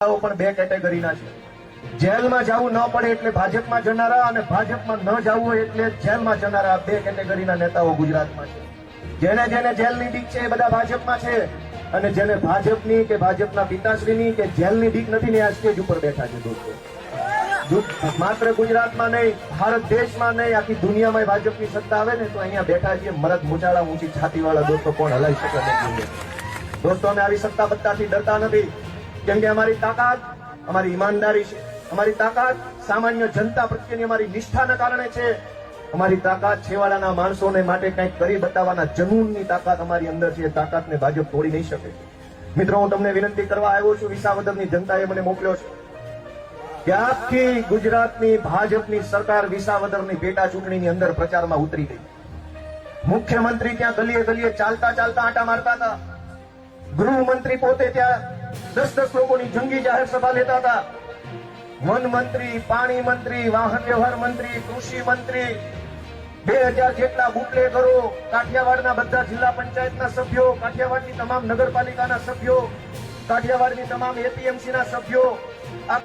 પણ બે કેટેગરીના છે. જેલમાં જવું ન પડે એટલે ભાજપમાં જનારા અને ભાજપમાં ન જવું હોય એટલે જેલમાં જનારા બે કેટેગરીના નેતાઓ ગુજરાતમાં છે. જેને જેને જેલની બીક છે એ બધા ભાજપમાં છે. અને જેને ભાજપની કે ભાજપના પિતાશ્રીની કે જેલની બીક નથી ને આ સ્ટેજ ઉપર બેઠા છે દોસ્તો. માત્ર ગુજરાતમાં નહીં, ભારત દેશમાં નહીં, આખી દુનિયામાં ભાજપની સત્તા આવે ને તો અહીંયા બેઠા છીએ. મરદ મોચાળા ઊંચી છાતી વાળા દોસ્તો કોણ હલાવી શકે? નથી દોસ્તો, અમે આવી સત્તા બત્તાથી ડરતા નથી. કેમ કે અમારી તાકાત અમારી ઈમાનદારી છે. અમારી તાકાત સામાન્ય જનતા પ્રત્યેની અમારી નિષ્ઠાના કારણે છે. અમારી તાકાત છેવાડાના માણસોને માટે કંઈક કરી બતાવવાના જનૂનની તાકાત અમારી અંદર છે. એ તાકાતને ભાજપ તોડી નહીં શકે. મિત્રો, હું તમને વિનંતી કરવા આવ્યો છું, વિસાવદરની જનતાએ મને મોકલ્યો છે. કે આખી ગુજરાતની ભાજપની સરકાર વિસાવદરની પેટા ચૂંટણીની અંદર પ્રચારમાં ઉતરી ગઈ? મુખ્યમંત્રી ત્યાં ગલીએ ગલીએ ચાલતા ચાલતા આંટા મારતા હતા. ગૃહમંત્રી પોતે ત્યાં દસ દસ લોકોની જંગી જાહેર સભા લેતા હતા. વન મંત્રી, પાણી મંત્રી, વાહન વ્યવહાર મંત્રી, કૃષિ મંત્રી, બે હજાર જેટલા બુટલેગરો, કાઠિયાવાડના બધા જિલ્લા પંચાયતના સભ્યો, કાઠિયાવાડની તમામ નગરપાલિકાના સભ્યો, કાઠિયાવાડની તમામ એપીએમસીના સભ્યો, આ